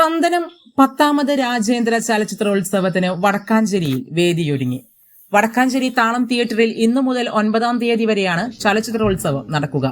സ്പന്ദനം പത്താമത് രാജേന്ദ്ര ചലച്ചിത്രോത്സവത്തിന് വടക്കാഞ്ചേരിയിൽ വേദിയൊരുങ്ങി. വടക്കാഞ്ചേരി താളം തിയേറ്ററിൽ ഇന്നു മുതൽ ഒൻപതാം തീയതി വരെയാണ് ചലച്ചിത്രോത്സവം നടക്കുക.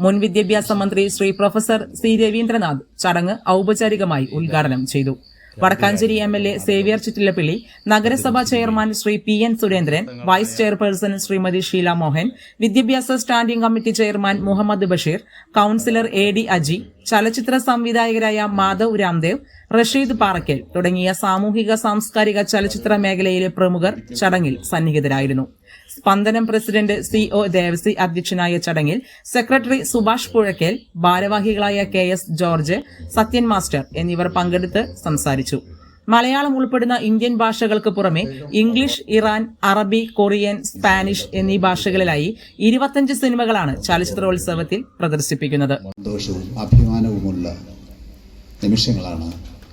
മുൻ വിദ്യാഭ്യാസ മന്ത്രി ശ്രീ പ്രൊഫസർ സി രവീന്ദ്രനാഥ് ചടങ്ങ് ഔപചാരികമായി ഉദ്ഘാടനം ചെയ്തു. Wadakkanchery M L A Xavier Chittilappilly നഗരസഭാ chairman Shri P N Surendran vice chairperson Shrimati Sheela Mohan വിദ്യാഭ്യാസ standing committee chairman Muhammad Basheer councillor A D Aji ചലച്ചിത്ര സംവിധായകരായ മാധവ് രാംദേവ് റഷീദ് പാറക്കൽ തുടങ്ങിയ സാമൂഹിക സാംസ്കാരിക ചലച്ചിത്ര മേഖലയിലെ പ്രമുഖർ ചടങ്ങിൽ സന്നിഹിതരായിരുന്നു. സ്പന്ദനം പ്രസിഡന്റ് സി ഒ ദേവസി അധ്യക്ഷനായ ചടങ്ങിൽ സെക്രട്ടറി സുഭാഷ് പുഴക്കേൽ ഭാരവാഹികളായ K S George Sathyan master എന്നിവർ പങ്കെടുത്ത് സംസാരിച്ചു. മലയാളം ഉൾപ്പെടുന്ന ഇന്ത്യൻ ഭാഷകൾക്ക് പുറമെ ഇംഗ്ലീഷ് ഇറാൻ അറബി കൊറിയൻ സ്പാനിഷ് എന്നീ ഭാഷകളിലായി ഇരുപത്തഞ്ച് സിനിമകളാണ് ചലച്ചിത്രോത്സവത്തിൽ പ്രദർശിപ്പിക്കുന്നത്. സന്തോഷവും അഭിമാനവുമുള്ള നിമിഷങ്ങളാണ്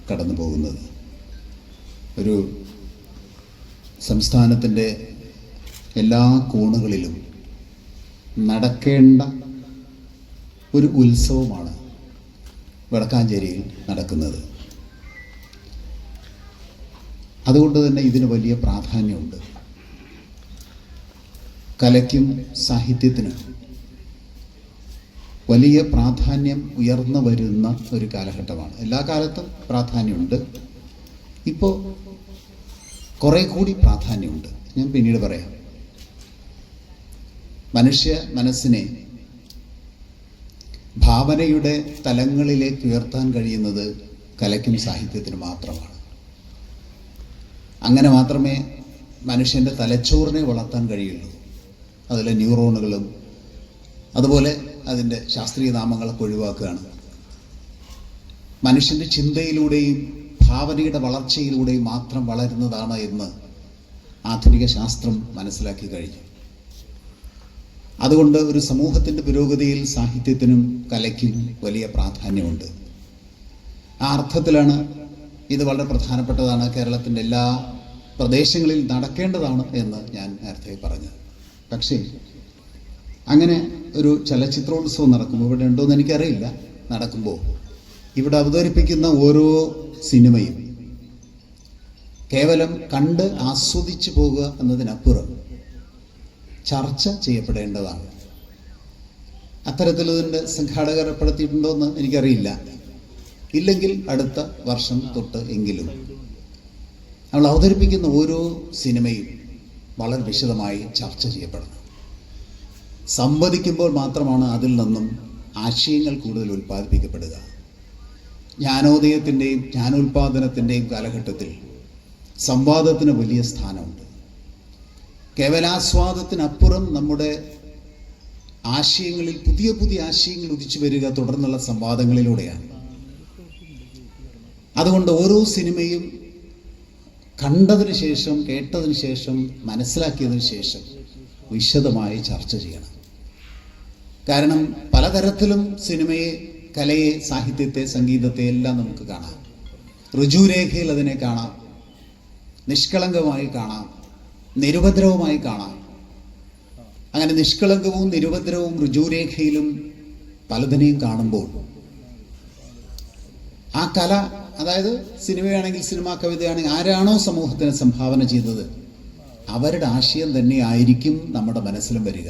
കടന്നു പോകുന്നത് ഒരു സംസ്ഥാനത്തിന്റെ എല്ലാ കോണുകളിലും നടക്കേണ്ട ഒരു ഉത്സവമാണ് വടക്കാഞ്ചേരിയിൽ നടക്കുന്നത്. അതുകൊണ്ട് തന്നെ ഇതിന് വലിയ പ്രാധാന്യമുണ്ട്. കലയ്ക്കും സാഹിത്യത്തിനും വലിയ പ്രാധാന്യം ഉയർന്നു വരുന്ന ഒരു കാലഘട്ടമാണ്. എല്ലാ കാലത്തും പ്രാധാന്യമുണ്ട്. ഇപ്പോൾ കുറെ കൂടി പ്രാധാന്യമുണ്ട്. ഞാൻ പിന്നീട് പറയാം. മനുഷ്യ മനസ്സിനെ ഭാവനയുടെ തലങ്ങളിലേക്ക് ഉയർത്താൻ കഴിയുന്നത് കലയ്ക്കും സാഹിത്യത്തിനും മാത്രമാണ്. അങ്ങനെ മാത്രമേ മനുഷ്യന്റെ തലച്ചോറിനെ വളർത്താൻ കഴിയുള്ളൂ. അതിലെ ന്യൂറോണുകളും അതുപോലെ അതിന്റെ ശാസ്ത്രീയ നാമങ്ങളൊക്കെ ഒഴിവാക്കുകയാണ്. മനുഷ്യന്റെ ചിന്തയിലൂടെയും ഭാവനയുടെ വളർച്ചയിലൂടെയും മാത്രം വളരുന്നതാണ് എന്ന് ആധുനിക ശാസ്ത്രം മനസ്സിലാക്കി കഴിഞ്ഞു. അതുകൊണ്ട് ഒരു സമൂഹത്തിന്റെ പുരോഗതിയിൽ സാഹിത്യത്തിനും കലയ്ക്കും വലിയ പ്രാധാന്യമുണ്ട്. ആ അർത്ഥത്തിലാണ് ഇത് വളരെ പ്രധാനപ്പെട്ടതാണ്. കേരളത്തിന്റെ എല്ലാ പ്രദേശങ്ങളിൽ നടക്കേണ്ടതാണ് എന്ന് ഞാൻ നേരത്തെ പറഞ്ഞത്. പക്ഷേ അങ്ങനെ ഒരു ചലച്ചിത്രോത്സവം നടക്കുമ്പോൾ ഇവിടെ ഉണ്ടോയെന്ന് എനിക്കറിയില്ല നടക്കുമ്പോൾ ഇവിടെ അവതരിപ്പിക്കുന്ന ഓരോ സിനിമയും കേവലം കണ്ട് ആസ്വദിച്ചു പോകുക എന്നതിനപ്പുറം ചർച്ച ചെയ്യപ്പെടേണ്ടതാണ്. അത്തരത്തിൽ ഇതിന്റെ സംഘാടകർ ഏർപ്പെടുത്തിയിട്ടുണ്ടോ എന്ന് എനിക്കറിയില്ല. ഇല്ലെങ്കിൽ അടുത്ത വർഷം തൊട്ട് എങ്കിലും. നമ്മൾ അവതരിപ്പിക്കുന്ന ഓരോ സിനിമയും വളരെ വിശദമായി ചർച്ച ചെയ്യപ്പെടണം. സംവദിക്കുമ്പോൾ മാത്രമാണ് അതിൽ നിന്നും ആശയങ്ങൾ കൂടുതൽ ഉൽപ്പാദിപ്പിക്കപ്പെടുക. ജ്ഞാനോദയത്തിന്റെയും ജ്ഞാനോൽപാദനത്തിന്റെയും കാലഘട്ടത്തിൽ സംവാദത്തിന് വലിയ സ്ഥാനമുണ്ട്. കേവലാസ്വാദത്തിനപ്പുറം നമ്മുടെ ആശയങ്ങളിൽ പുതിയ പുതിയ ആശയങ്ങൾ ഉദിച്ചു വരിക തുടർന്നുള്ള സംവാദങ്ങളിലൂടെയാണ്. അതുകൊണ്ട് ഓരോ സിനിമയും കണ്ടതിന് ശേഷം കേട്ടതിന് ശേഷം മനസ്സിലാക്കിയതിന് ശേഷം വിശദമായി ചർച്ച ചെയ്യണം. കാരണം പലതരത്തിലും സിനിമയെ കലയെ സാഹിത്യത്തെ സംഗീതത്തെ എല്ലാം നമുക്ക് കാണാം. ഋജുരേഖയിൽ അതിനെ കാണാം. നിഷ്കളങ്കമായി കാണാം. നിരുപദ്രവമായി കാണാം. അങ്ങനെ നിഷ്കളങ്കവും നിരുപദ്രവവും ഋജുരേഖയിലും പലതിനെയും കാണുമ്പോൾ ആ കല അതായത് സിനിമയാണെങ്കിൽ സിനിമാ കവിതയാണെങ്കിൽ ആരാണോ സമൂഹത്തിന് സംഭാവന ചെയ്തത് അവരുടെ ആശയം തന്നെ ആയിരിക്കും നമ്മുടെ മനസ്സിലും വരിക.